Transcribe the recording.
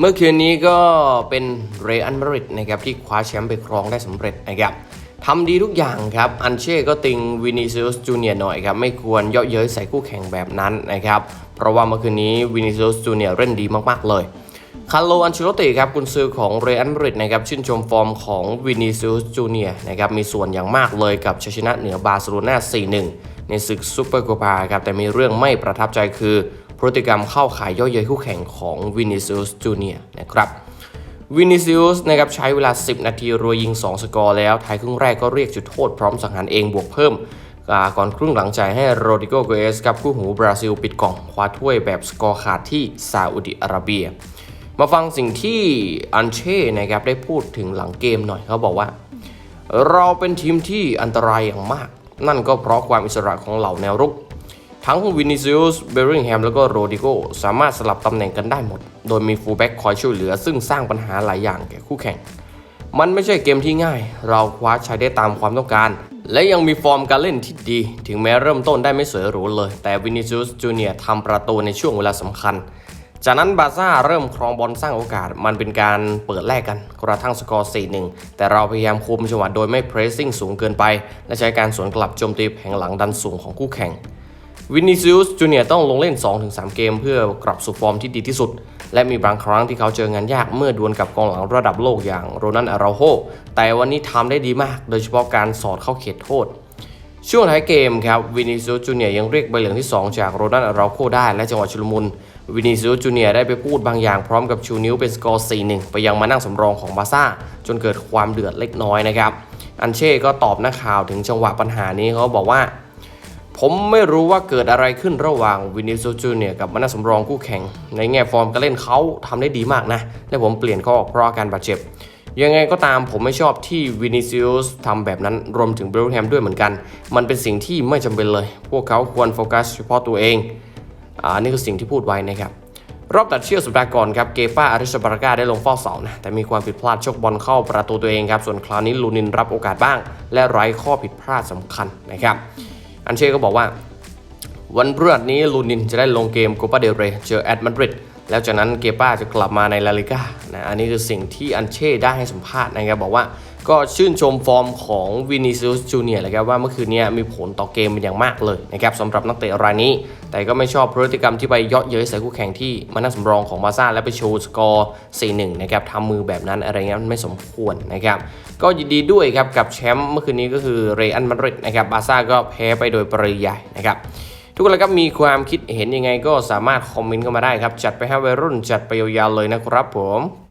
เมื่อคืนนี้ก็เป็นเรอันมาริดนะครับที่คว้าแชมป์ไปครองได้สำเร็จนะครับทำดีทุกอย่างครับ อันเช่ก็ติงวินิซิอุสจูเนียหน่อยครับ ไม่ควรเยาะเย้ยใส่คู่แข่งแบบนั้นนะครับ เพราะว่าเมื่อคืนนี้วินิซิอุสจูเนียเล่นดีมาก ๆ เลยคาร์โลอันเชลติครับกุนซือของเรอัลมาริดนะครับชื่นชมฟอร์มของวินิซิอุสจูเนียนะครับมีส่วนอย่างมากเลยกับชัยชนะเหนือบาร์เซโลนา 4-1 ในศึกซูเปอร์โคปาครับแต่มีเรื่องไม่ประทับใจคือ พฤติกรรมเข้าขายย่อเย้ยคู่แข่งของวินิซิอุสจูเนียนะครับวินิซิอุสนะครับใช้เวลา 10 นาทีรัวยิง 2 สกอร์แล้วท้ายครึ่งแรกก็เรียกจุดโทษพร้อมสังหารเองบวกเพิ่ม ก่อนครึ่งหลังใจให้โรดิโกเกเอสกับคู่หูบราซิลปิดกล่องคว้าถ้วยแบบสกอร์ขาดที่ซาอุดิอาระเบีย มาฟังสิ่งที่อันเช่นะครับได้พูดถึงหลังเกมหน่อยเขาบอกว่า เราเป็นทีมที่อันตรายอย่างมาก นั่นก็เพราะความอิสระของเหล่าแนวรุก ทั้งวินิซิอุสเบริงแฮมแล้วก็โรดิโกสามารถสลับตำแหน่งกันได้หมด โดยมีฟูลแบ็กคอยช่วยเหลือ ซึ่งสร้างปัญหาหลายอย่างแก่คู่แข่ง มันไม่ใช่เกมที่ง่าย เราคว้าชัยได้ตามความต้องการ และยังมีฟอร์มการเล่นที่ดี ถึงแม้เริ่มต้นได้ไม่สวยหรูเลย แต่วินิซิอุสจูเนียร์ทำประตูในช่วงเวลาสำคัญ จากนั้นบาซ่าเริ่มครองบอลสร้างโอกาส มันเป็นการเปิดแลกกันกระทั่งสกอร์ 4-1 แต่เราพยายามคุมจังหวะโดยไม่เพรสซิ่งสูงเกินไป และใช้การสวนกลับโจมตีแผงหลังดันสูงของคู่แข่ง วินิซิอุสจูเนียต้องลงเล่น 2-3 เกมเพื่อกลับสู่ฟอร์มที่ดีที่สุด และมีบางครั้งที่เขาเจองานยากเมื่อดวลกับกองหลังระดับโลกอย่างโรนันอาราโฮแต่วันนี้ทำได้ดีมาก โดยเฉพาะการสอดเข้าเขตโทษ ช่วงท้ายเกมครับวินิซิอุสจูเนียยังเรียกใบเหลืองที่ 2 จากโรนันอาราโคได้และจังหวะชุลมุนวินิซิอุสจูเนียได้ไปพูดบางอย่างพร้อมกับชูนิ้วเป็นสกอร์ 4-1 ไปยังมานั่งสำรองของบาซ่าจนเกิดความเดือดเล็กน้อยนะครับอันเช่ก็ตอบนักข่าวถึงจังหวะปัญหานี้เขาบอกว่า ผมไม่รู้ว่าเกิดอะไรขึ้นระหว่างวินิซิอุสจูเนียกับมานาสำรองคู่แข่ง ในแง่ฟอร์มการเล่นเขาทำได้ดีมากนะ และผมเปลี่ยนเขาออกเพราะอาการบาดเจ็บ ยังไงก็ตามผมไม่ชอบที่วินิซิอุสทำแบบนั้นรวมถึงเบลแฮมด้วยเหมือนกัน มันเป็นสิ่งที่ไม่จำเป็นเลย พวกเขาควรโฟกัสเฉพาะตัวเองอ่านี่คือสิ่งที่พูดไว้นะครับรอบตัดเชือกสัปดาห์ก่อนครับเกป้าอาริชบารากาได้ลงเฝ้าเสานะแต่มีความผิดพลาดชกบอลเข้าประตูตัวเองครับส่วนคราวนี้ลูนินรับโอกาสบ้าง และไร้ข้อผิดพลาดสำคัญนะครับ อันเช่ก็บอกว่า วันพฤหัสนี้ลูนินจะได้ลงเกมโกปาเดลเรเจอแอตมาดริดแล้วจากนั้นเกป้าจะกลับมาในลาลิก้านะอันนี้คือสิ่งที่อันเช่ได้ให้สัมภาษณ์นะครับบอกว่า ก็ชื่นชมฟอร์มของวินิซิอุสจูเนียร์เลยครับว่าเมื่อคืนนี้มีผลต่อเกมเป็นอย่างมากเลยนะครับสำหรับนักเตะรายนี้ แต่ก็ไม่ชอบพฤติกรรมที่ไปเยาะเย้ยใส่คู่แข่งที่มานั่งสำรองของบาซ่าและไปโชว์สกอร์ 4-1 นะครับทำมือแบบนั้นอะไรเงี้ยมันไม่สมควรนะครับก็ยินดีด้วยครับกับแชมป์เมื่อคืนนี้ก็คือเรอัลมาดริดนะครับบาซ่าก็แพ้ไปโดยปริยายนะครับทุกคนครับมีความคิดเห็นยังไงก็สามารถคอมเมนต์เข้ามาได้ครับจัดไปให้วัยรุ่นจัดไปยาวๆเลยนะครับผม